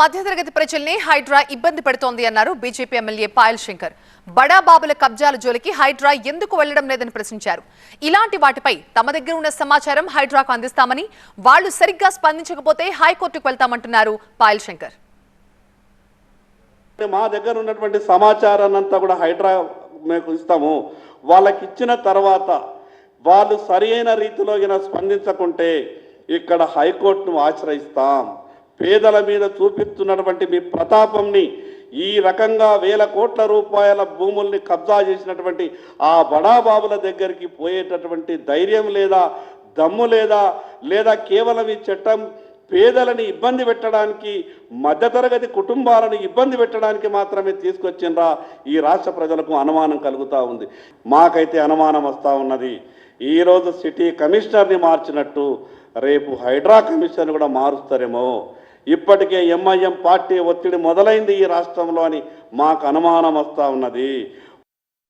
మధ్యతరగతి ప్రజల్ని హైడ్రా ఇబ్బంది పెడుతోంది అన్నారు బీజేపీ ఎమ్మెల్యే పాయల్ శంకర్. బడా బాబుల కబ్జాల జోలికి హైడ్రా ఎందుకు వెళ్ళడం లేదని ప్రశ్నించారు. ఇలాంటి వాటిపై తమ దగ్గర ఉన్న సమాచారం హైడ్రాకు అందిస్తామని వాళ్ళు సరిగ్గా స్పందించకపోతే హైకోర్టుకు వెళ్తామంటున్నారు పాయల్ శంకర్. మా దగ్గర ఉన్నటువంటి సమాచారాన్ని అంతా కూడా హైడ్రా మేము ఇస్తాము. వాళ్ళకి ఇచ్చిన తర్వాత వాళ్ళు సరైన రీతిలో స్పందించకుంటే ఇక్కడ హైకోర్టును ఆశ్రయిస్తాం. పేదల మీద చూపిస్తున్నటువంటి మీ ప్రతాపంని ఈ రకంగా వేల కోట్ల రూపాయల భూముల్ని కబ్జా చేసినటువంటి ఆ బడాబాబుల దగ్గరికి పోయేటటువంటి ధైర్యం లేదా దమ్ము లేదా లేదా కేవలం ఈ చట్టం పేదలని ఇబ్బంది పెట్టడానికి మధ్యతరగతి కుటుంబాలను ఇబ్బంది పెట్టడానికి మాత్రమే తీసుకొచ్చిండ్రా ఈ రాష్ట్ర ప్రజలకు అనుమానం కలుగుతూ ఉంది. మాకైతే అనుమానం వస్తూ ఉన్నది. ఈరోజు సిటీ కమిషనర్ని మార్చినట్టు రేపు హైడ్రా కమిషన్ కూడా మారుస్తారేమో. ఇప్పటికే ఎంఐఎం పార్టీ ఒత్తిడి మొదలైంది ఈ రాష్ట్రంలో అని మాకు అనుమానం వస్తూ ఉన్నది.